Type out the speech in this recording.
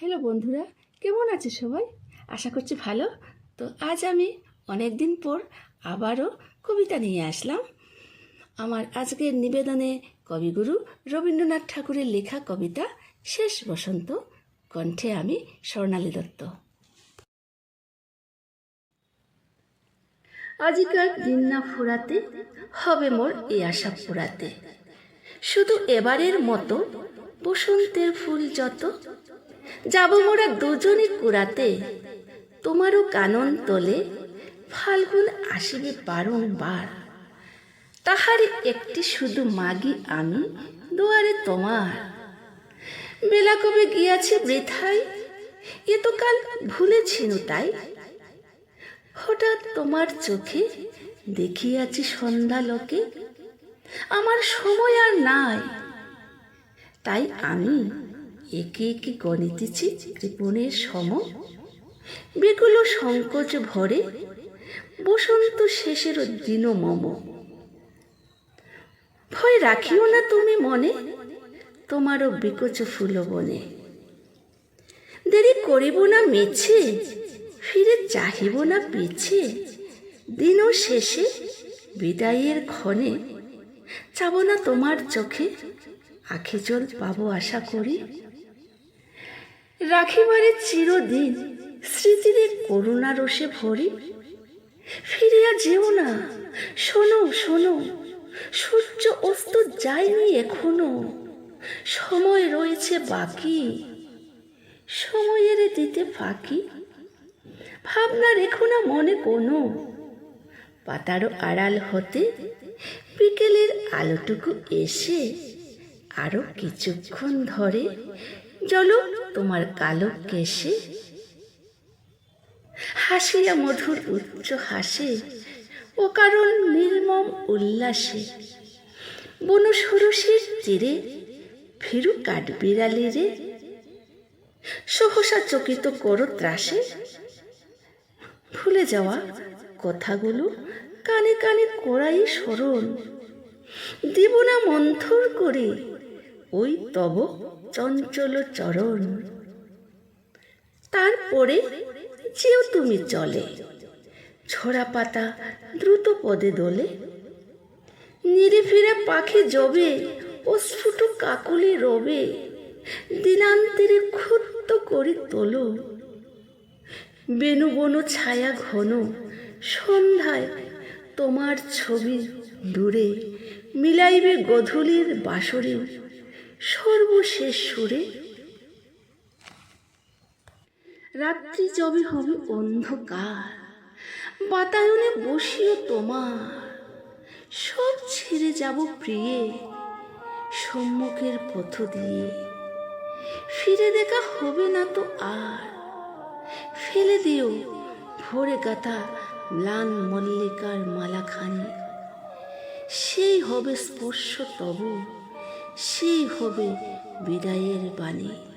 Hello বন্ধুরা, কেমন আছে সবাই? আশা করছি ভালো। তো আজ আমি অনেক দিন পর আবারও কবিতা নিয়ে আসলাম। আমার আজকের নিবেদনে কবিগুরু রবীন্দ্রনাথ ঠাকুরের লেখা কবিতা শেষ বসন্ত, কণ্ঠে আমি স্বর্ণালী দত্ত। আজিকার দিন না ফুরাতে হবে মোর এ আশা ফুরাতে শুধু এবারের মতো বসন্তের ফুল যত যাব মোরা দুজনে কুড়াতে। তোমারও কানন তোলে, ফাল্গুন আসিবে বারংবার। তাহারই একটি শুধু মাগি আমি, দুয়ারে তোমার। বেলা কবে গিয়াছে বৃথায় এ তো কাল তাই। হঠাৎ তোমার চোখে দেখিয়াছি সন্ধ্যা লোকে, আমার সময় আর নাই। তাই আমি একে একে গণিতেছি কৃপণের সম। বেগুলো সংকোচ ভরে বসন্ত শেষের দিন মম। ভয় রাখিও না তুমি মনে, তোমারও বিকচ ফুল বনে। দেরি করিব না মেছে, ফিরে চাহিব না পিছে। দিনও শেষে বিদায়ের ক্ষণে চাব না তোমার চোখে, আখি জল পাবো আশা করি। রাখিবারে চিরদিন স্মৃতিদের করুণা রসে ভরি। ফিরিয়া যেও না, শোনো শোনো, সূর্য অস্ত যায়নি এখনও, সময় রয়েছে বাকি, সময়ের দিতে ফাঁকি। ভাবনা রেখো না মনে কোনো পাতারও আড়াল হতে বিকেলের আলোটুকু এসে আরও কিছুক্ষণ ধরে চলো তোমার কালো কেশে। হাসিয়া মধুর উচ্চ হাসে, ও কারণ নির্মম উল্লাসে। বন সরসের তীরে ফিরু কাঠবিড়ালি রে। সহসা চকিত করো ত্রাসে। ভুলে যাওয়া কথাগুলো কানে কানে করাই স্মরণ দিব না মন্থর করে ওই তব চঞ্চল চরণ। তারপরে যেও তুমি চলে। ছোড়া পাতা দ্রুত পদে দোলে। নিরে ফিরে পাখি জবে ও স্ফুট কাকুলি রবে। দিনান্তেরে ক্ষুদ্র করি তোলো। বেনু বনু ছায়া ঘন, সন্ধ্যায় তোমার ছবি দূরে। মিলাইবে গধূলির বাসরে সর্বশেষ সুরে। রাত্রি যবে হবে অন্ধকার, বাতায়নে বসিও তোমার। সব ছেড়ে যাব প্রিয়ে, সম্মুখের পথ দিয়ে। ফিরে দেখা হবে না তো আর। ফেলে দিও ভোরে গাথা ম্লান মল্লিকার মালাখানি। সেই হবে স্পর্শ তব। সেই হবে বিদায়ের বাণী।